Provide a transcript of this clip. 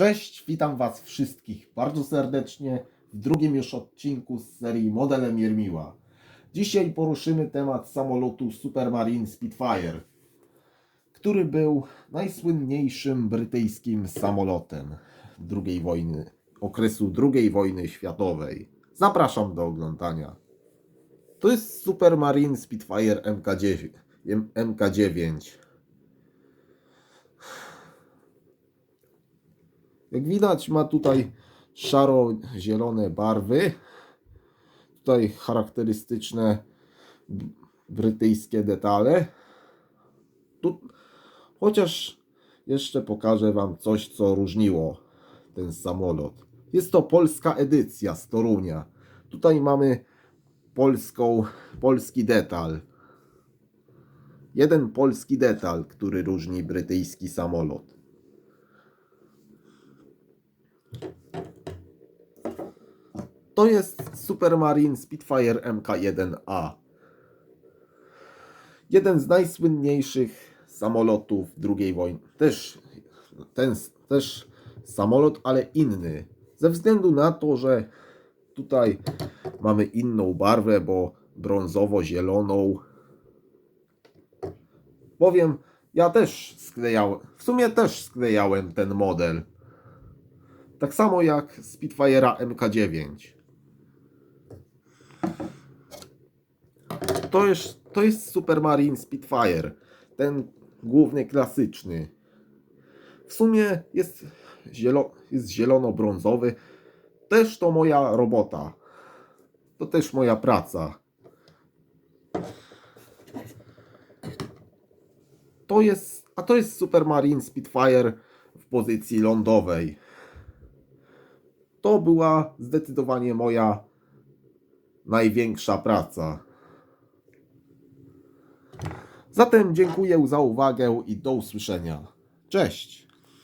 Cześć, witam Was wszystkich bardzo serdecznie w drugim już odcinku z serii Modelem Jermiła. Dzisiaj poruszymy temat samolotu Supermarine Spitfire, który był najsłynniejszym brytyjskim samolotem II wojny, okresu II wojny światowej. Zapraszam do oglądania. To jest Supermarine Spitfire MK9. MK9. Jak widać ma tutaj szaro-zielone barwy. Tutaj charakterystyczne brytyjskie detale. Tu, chociaż jeszcze pokażę Wam coś, co różniło ten samolot. Jest to polska edycja z Torunia. Tutaj mamy polską, polski detal. Jeden polski detal, który różni brytyjski samolot. To jest Supermarine Spitfire Mk1A. Jeden z najsłynniejszych samolotów II wojny. Też ten też samolot, ale inny. Ze względu na to, że tutaj mamy inną barwę, bo brązowo-zieloną. Powiem, ja też sklejałem, w sumie też sklejałem ten model. Tak samo jak Spitfire'a MK9. To jest, to jest Supermarine Spitfire. Ten główny klasyczny. W sumie jest, zielo, jest zielono-brązowy. Też to moja robota. To też moja praca. To jest, a to jest Supermarine Spitfire w pozycji lądowej. To była zdecydowanie moja największa praca. Zatem dziękuję za uwagę i do usłyszenia. Cześć!